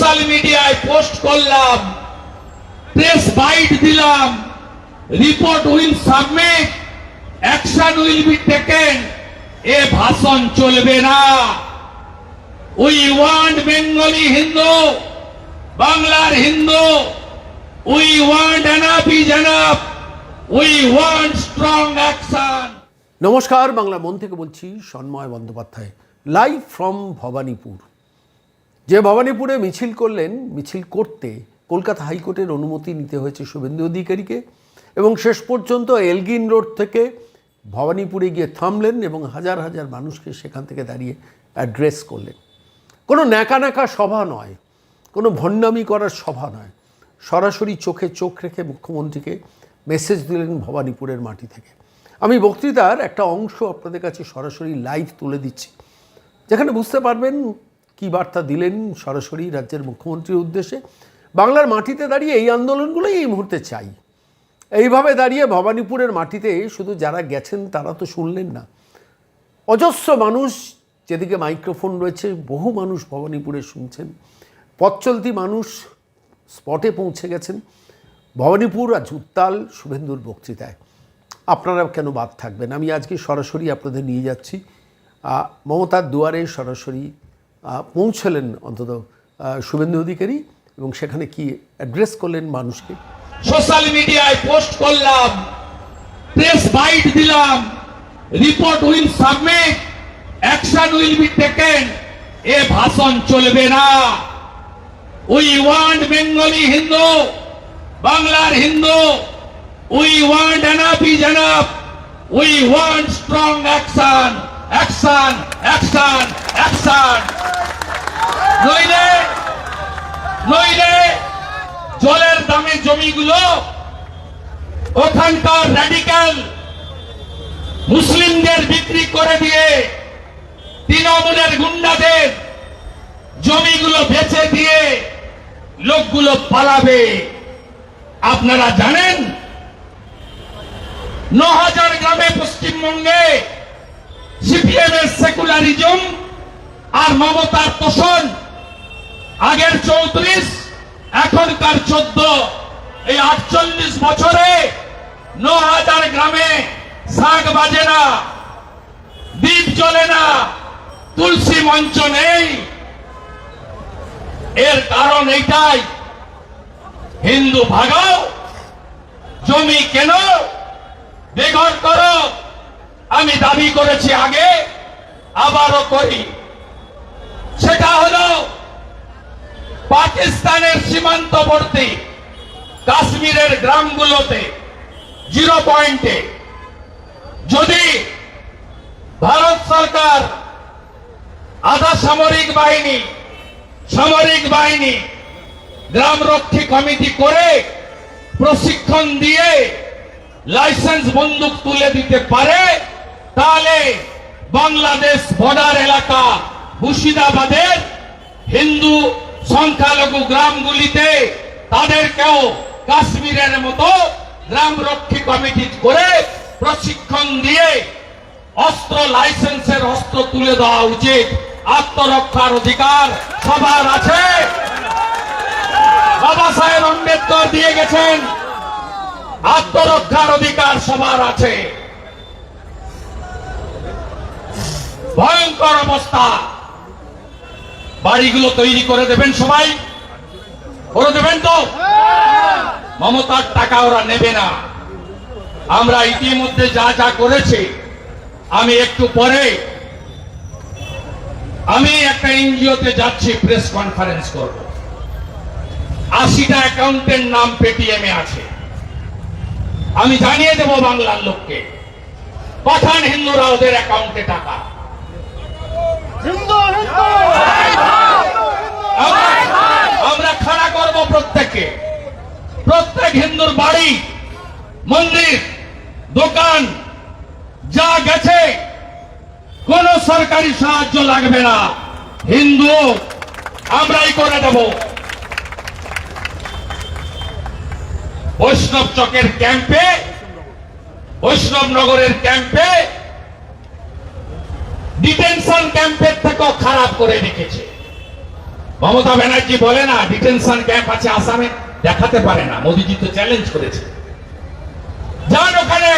Social মিডিয়ায় post করলাম, press bite দিলাম, report will submit, action will be taken, এ ভাষণ চলবে না। উই ওয়ান্ট বেঙ্গলি হিন্দু, বাংলার Hindu, we want enough is enough we want strong action. নমস্কার, বাংলা মন থেকে বলছি সন্ময় বন্দ্যোপাধ্যায় লাইভ ফ্রম ভবানীপুর। যে ভবানীপুরে মিছিল করলেন, মিছিল করতে কলকাতা হাইকোর্টের অনুমতি নিতে হয়েছে শুভেন্দু অধিকারীকে এবং শেষ পর্যন্ত এলগিন রোড থেকে ভবানীপুরে গিয়ে থামলেন এবং হাজার হাজার মানুষকে সেখান থেকে দাঁড়িয়ে অ্যাড্রেস করলেন। কোনো ন্যাকা ন্যাকা সভা নয়, কোনো ভণ্ডামি করার সভা নয়। সরাসরি চোখে চোখ রেখে মুখ্যমন্ত্রীকে মেসেজ দিলেন ভবানীপুরের মাটি থেকে। আমি বক্তৃতার একটা অংশ আপনাদের কাছে সরাসরি লাইভ তুলে দিচ্ছি। যেখানে বুঝতে পারবেন কী বার্তা দিলেন সরাসরি রাজ্যের মুখ্যমন্ত্রীর উদ্দেশ্যে? বাংলার মাটিতে দাঁড়িয়ে এই আন্দোলনগুলোই এই মুহূর্তে চাই। এইভাবে দাঁড়িয়ে ভবানীপুরের মাটিতে শুধু যারা গেছেন তারা তো শুনলেন না। অজস্র মানুষ, যেদিকে মাইক্রোফোন রয়েছে, বহু মানুষ ভবানীপুরে শুনছেন। পথ মানুষ স্পটে পৌঁছে গেছেন। ভবানীপুর আর উত্তাল শুভেন্দুর বক্তৃতায়। আপনারা কেন বাদ থাকবেন? আমি আজকে সরাসরি আপনাদের নিয়ে যাচ্ছি। মমতার দুয়ারে সরাসরি পৌঁছলেন অন্তত শুভেন্দু অধিকারী এবং সেখানে কি অ্যাড্রেস করলেন মানুষকে? সোশ্যাল মিডিয়ায় পোস্ট করলাম প্রেস বাইট দিলাম report will submit action will be taken এ ভাষণ চলবে না। উই ওয়ান্ট বেঙ্গলি হিন্দু বাংলার Hindu we want enough is we want strong action action action action নইলে নইলে জলের দামে জমিগুলো, ওখানকার র্যাডিক্যাল মুসলিমদের বিক্রি করে দিয়ে তৃণমূলের গুন্ডাদের জমিগুলো বেচে দিয়ে লোকগুলো পালাবে। আপনারা জানেন? ন হাজার গ্রামে পশ্চিমবঙ্গে সিপিএম এর সেকুলারিজম আর মমতার তোষণ আগের চৌত্রিশ, এখনকার চোদ্দ। এই আটচল্লিশ বছরে ন হাজার গ্রামে শাক বাজে না, দ্বীপ চলে না, তুলসী মঞ্চ নেই। এর কারণ এইটাই, হিন্দু ভাগাও, জমি কেন, বেঘর করো, আমি দাবি করেছি আগে, আবারও করি। সেটা হলো পাকিস্তানের সীমান্তবর্তী কাশ্মীরের গ্রামগুলোতে জিরো পয়েন্টে। যদি ভারত সরকার আধা সামরিক বাহিনী সামরিক বাহিনী গ্রামরক্ষী কমিটি করে প্রশিক্ষণ দিয়ে লাইসেন্স বন্দুক তুলে দিতে পারে, তাহলে বাংলাদেশ বর্ডার এলাকা মুর্শিদাবাদের হিন্দু সংখ্যালঘু গ্রামগুলিতে তাদেরকেও কাশ্মীরের মতো গ্রাম রক্ষী কমিটি করে প্রশিক্ষণ দিয়ে অস্ত্র লাইসেন্সের অস্ত্র তুলে দেওয়া উচিত। আত্মরক্ষার অধিকার সবার আছে। বাবা সাহেব আম্বেদকর দিয়ে গেছেন। আত্মরক্ষার অধিকার সবার আছে। ভয়ঙ্কর অবস্থা। বাড়িগুলো তৈরি করে দেবেন সবাই। করে দেবেন তো? মমতার টাকা ওরা নেবে না। আমরা ইতিমধ্যে যা যা করেছি, আমি একটু পরে, আমি একটা এনজিওতে যাচ্ছি, প্রেস কনফারেন্স করব। আশিটা অ্যাকাউন্টের নাম পেটিএম এ আছে। আমি জানিয়ে দেব বাংলার লোককে। পাঠান হিন্দুরা ওদের অ্যাকাউন্টে টাকা। আমরা- আমরা খাড়া করব প্রত্যেককে। প্রত্যেক হিন্দুর বাড়ি, মন্দির, দোকান, যা গেছে, কোন সরকারি সাহায্য লাগবে না। হিন্দু, আমরাই করে দেব। বৈষ্ণব চকের ক্যাম্পে, বৈষ্ণব নগরের ক্যাম্পে, ডিটেনশন ক্যাম্পের থেকেও খারাপ করে রেখেছে। মমতা ব্যানার্জি বলে না ডিটেনশন ক্যাম্প আছে আসামে, দেখাতে পারে না। মোদিজি তো চ্যালেঞ্জ করেছে। যান ওখানে,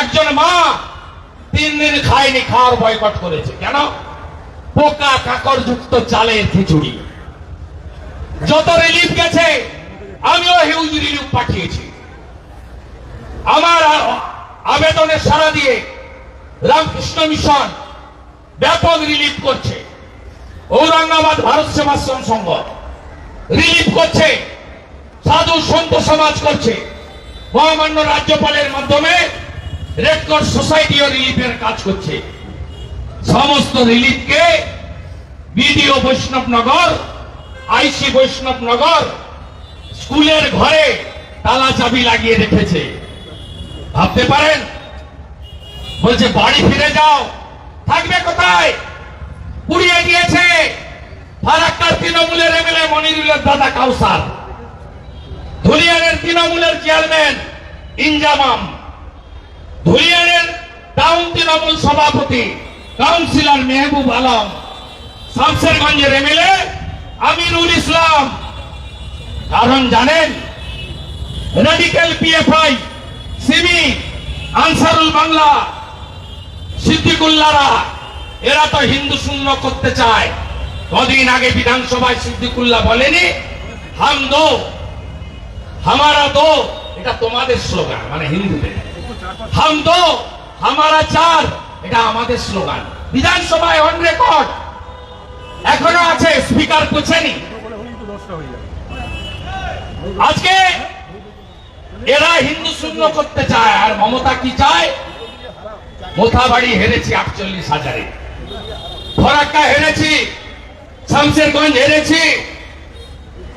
একজন মা তিন দিন খায়নি, খাওয়ার বয়কট করেছে। কেন? পোকা কাকড় যুক্ত চালের খিচুড়ি। যত রিলিফ গেছে, আমিও হিউজ রিলিফ পাঠিয়েছি। আমার আবেদনের সাড়া দিয়ে রামকৃষ্ণ মিশন ব্যাপক রিলিফ করছে। ঔরঙ্গাবাদ ভারত সেবাশ্রম সংঘ। রিলিফ করছে, সাধু সন্ত সমাজ করছে। মহামান্য রাজ্যপালের মাধ্যমে রেড ক্রস সোসাইটিও রিলিফের কাজ করছে। সমস্ত রিলিফকে বিডিও বৈষ্ণবনগর আইসি বৈষ্ণবনগর স্কুলের ঘরে তালা চাবি লাগিয়ে রেখেছে। ভাবতে পারেন? বলছে, বাড়ি ফিরে যাও। থাকবে কোথায়? তৃণমূলের এমএলএ মনিরুলের দাদা কাউসার। ধুলিয়ানের তৃণমূলের চেয়ারম্যান ইনজামাম। ধুলিয়ানের টাউন তৃণমূল সভাপতি, কাউন্সিলর মেহবুব আলম। শামসেরগঞ্জের এমএলএ আমিরুল ইসলাম। কারণ জানেন, radical PFI SIMI Ansarul Bangla সিদ্দিকুল্লারা এরা তো হিন্দু শূন্য করতে চায়। কদিন আগে বিধানসভায় সিদ্দিকুল্লাহ বলেনি, হাম দো, হামারা দো, এটা তোমাদের স্লোগান মানে হিন্দুদের। হাম দো, হামারা চার, এটা আমাদের স্লোগান। বিধানসভায় অন রেকর্ড এখনও আছে, স্পিকার পুছেনি। আজকে এরা হিন্দু শূন্য করতে চায়, আর মমতা কি চায়? মোথাবাড়ি হেরেছি আটচল্লিশ হাজারে। ফরাক্কা হেরেছি শামশেরগঞ্জ হেরেছি।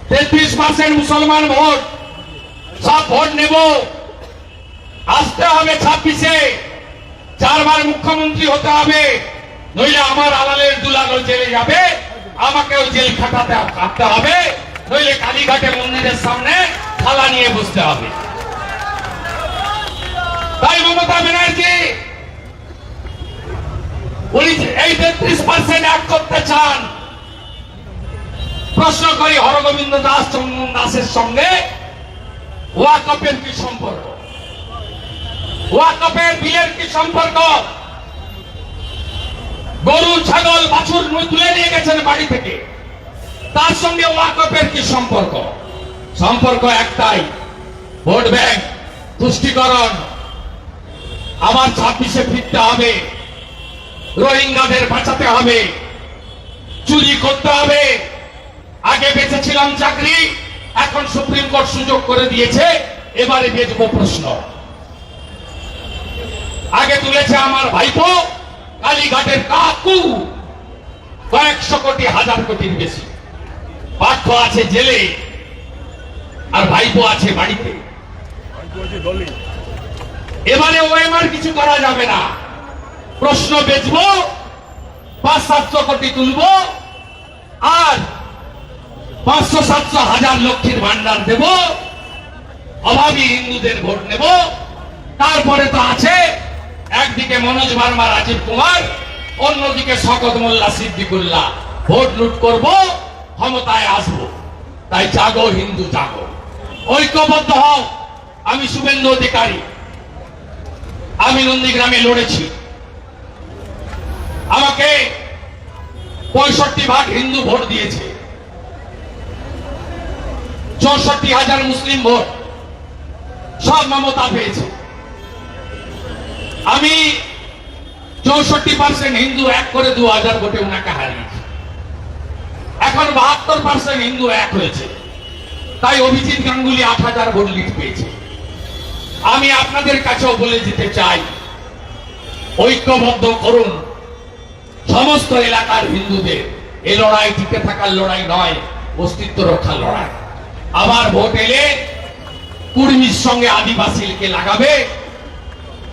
তেত্রিশ পার্সেন্ট মুসলমান ভোট। সব ভোট নেব। আসতে হবে ছাব্বিশে। চারবার মুখ্যমন্ত্রী হতে হবে। নইলে আমার আলালের দুলাগল জেলে যাবে। আমাকেও জেল খাটাতে কাটতে হবে। নইলে কালীঘাটে মন্দিরের সামনে থালা নিয়ে বসতে হবে। তাই মমতা ব্যানার্জি, উনি এই তেত্রিশ পার্সেন্ট এক করতে চান প্রশ্ন করি, হরগোবিন্দ দাস দাসের সঙ্গে ওয়াকপের কি সম্পর্ক? ওয়াকপের বিলের কি সম্পর্ক? গরু, ছাগল, বাছুর তুলে নিয়ে গেছেন বাড়ি থেকে। তার সঙ্গে ওয়াকপের কি সম্পর্ক? সম্পর্ক একটাই, ভোট ব্যাংক, তুষ্টিকরণ। আবার ছাব্বিশে ফিরতে হবে, রোহিঙ্গাদের বাঁচাতে হবে, চুরি করতে হবে। আগে বেঁচেছিলাম চাকরি, এখন সুপ্রিম কোর্ট সুযোগ করে দিয়েছে, এবারে বেচবো প্রশ্ন। আগে তুলেছে আমার ভাইপো, কালীঘাটের কাকু। কয়েকশো কোটি, হাজার কোটির বেশি। পার্থ আছে জেলে, আর ভাইপো আছে বাড়িতে। এবারে ওএমআর কিছু করা যাবে না। প্রশ্ন বেচবো পাঁচ সাতশো কোটি তুলবো, আর পাঁচশো সাতশো হাজার লক্ষের ভান্ডার দেব। অভাবী হিন্দুদের ভোট নেব। তারপরে তো আছে একদিকে মনোজ ভার্মা, রাজীব কুমার, অন্যদিকে শকত মোল্লা, সিদ্দিকুল্লাহ। ভোট লুট করব, ক্ষমতায় আসব। তাই জাগো হিন্দু, জাগো। ঐক্যবদ্ধ হও। আমি শুভেন্দু অধিকারী। আমি নন্দীগ্রামে লড়েছি। আমাকে পঁয়ষট্টি ভাগ হিন্দু ভোট দিয়েছে। চৌষট্টি হাজার মুসলিম ভোট। সব মমতা পেয়েছে। আমি চৌষট্টি পার্সেন্ট হিন্দু এক করে দু হাজার ভোটে ওনাকে হারিয়েছি। এখন বাহাত্তর পার্সেন্ট হিন্দু এক হয়েছে। তাই অভিজিৎ গাঙ্গুলি আট হাজার ভোট লিড পেয়েছে। আমি আপনাদের কাছেও বলে দিতে চাই, ঐক্যবদ্ধ করুন। সমস্ত এলাকার হিন্দুদের এই লড়াই টিকে থাকার লড়াই নয়, অস্তিত্ব রক্ষার লড়াই। আবার ভোট এলে কুর্মির সঙ্গে আদিবাসীকে লাগাবে,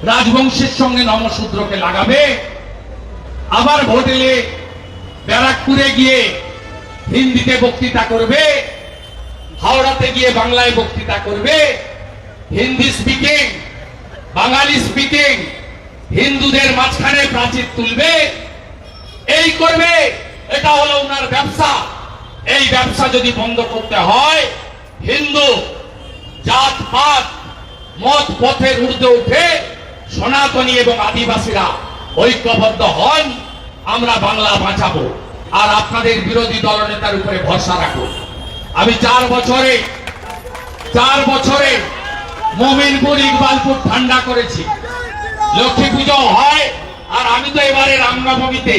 রাজবংশের সঙ্গে নমশূদ্রকে লাগাবে। আবার ভোট এলে ব্যারাকপুরে গিয়ে হিন্দিতে বক্তৃতা করবে, হাওড়াতে গিয়ে বাংলায় বক্তৃতা করবে। হিন্দি স্পিকিং বাঙালি স্পিকিং হিন্দুদের মাঝখানে প্রাচীর তুলবে। এই করবে, এটা হলো ওনার ব্যবসা। এই ব্যবসা যদি বন্ধ করতে হয় হিন্দু জাত, পাত, মত, পথের উর্ধে উঠে সনাতনী এবং আদিবাসীরা ঐক্যবদ্ধ হন, আমরা বাংলা বাঁচাবো। আর আপনাদের বিরোধী দলনেতার উপরে ভরসা রাখুন। আমি চার বছরে চার বছরে মোমিনপুর ইকবালপুর ঠান্ডা করেছি। লক্ষ্মী পুজো হয়, আর আমি তো এবারে রামনবমীতে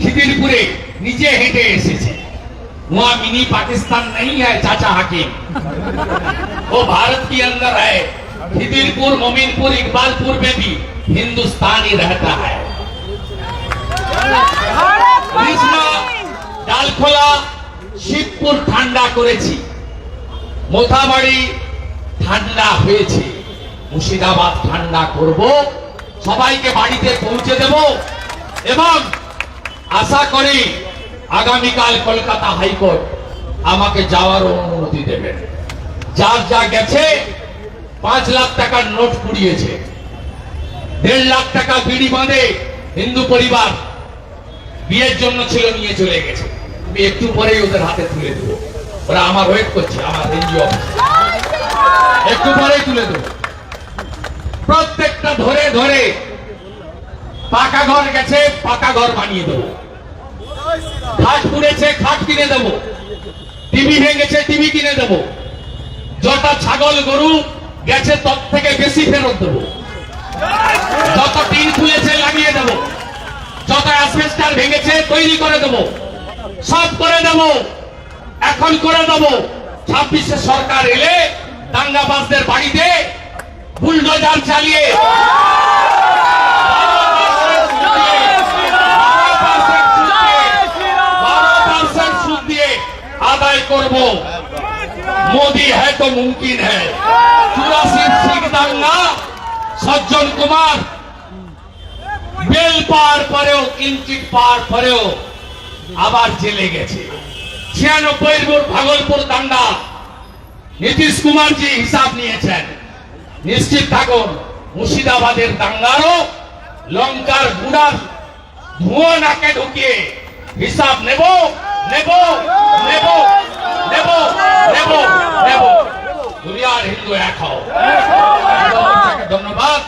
খিদিরপুরে নিজে হেঁটে এসেছি। ওয়া মিনি পাকিস্তান নেই হ্যাঁ চাচা হাকিম। वो भारत के अंदर है खिदिरपुर मोमिनपुर इकबालपुर में भी हिंदुस्तान ही रहता है কৃষ্ণা ডালখোলা শিবপুর ঠান্ডা করেছি মোথাবাড়ি ঠান্ডা হয়েছে মুর্শিদাবাদ ঠান্ডা করব সবাইকে বাড়িতে পৌঁছে দেব এবং আশা করি আগামীকাল কলকাতা হাইকোর্ট আমাকে যাওয়ার অনুমতি দেবেন। যার যা গেছে, পাঁচ লাখ টাকার নোট পুড়িয়েছে দেড় লাখ টাকা বিড়ি বাঁধে হিন্দু পরিবার। বিয়ের জন্য ছিল, নিয়ে চলে গেছে। আমি একটু পরেই ওদের হাতে তুলে দেবো। ওরা আমার ওয়েট করছে, আমার এনজিও একটু পরেই তুলে দেবো। প্রত্যেকটা ধরে ধরে পাকা ঘর গেছে, পাকা ঘর বানিয়ে দেবো। খাট পুড়েছে, খাট কিনে দেবো। টিভি ভেঙেছে টিভি কিনে দেবো। যটা ছাগল গরু গেছে, তত থেকে বেশি ফেরত দেবো। যত টিন খুলেছে, লাগিয়ে দেবো। যত অ্যাসবেস্টার ভেঙেছে, তৈরি করে দেবো। সব করে দেবো। এখন করে দেবো। ছাব্বিশে সরকার এলে দাঙ্গাবাজদের বাড়িতে বুলডোজার চালিয়ে সুদ দিয়ে আদায় করব তো মুমকিন হ্যাঁ। চুরাশি সিং দাঙ্গা সজ্জন কুমার। বেল পার পরেও কিঞ্চিত পার পরেও আবার জেলে গেছে। ছিয়ানব্বই ভাগলপুর দাঙ্গা। নীতিশ কুমার জি হিসাব নিয়েছেন। নিশ্চিত থাকুন, মুর্শিদাবাদের দাঙ্গারও লঙ্কার গুড়ার ধুয়ো নাকে ঢুকিয়ে হিসাব নেব নেব নেব। নেব নেব নেব। দুনিয়ার হিন্দু এক হও। ধন্যবাদ।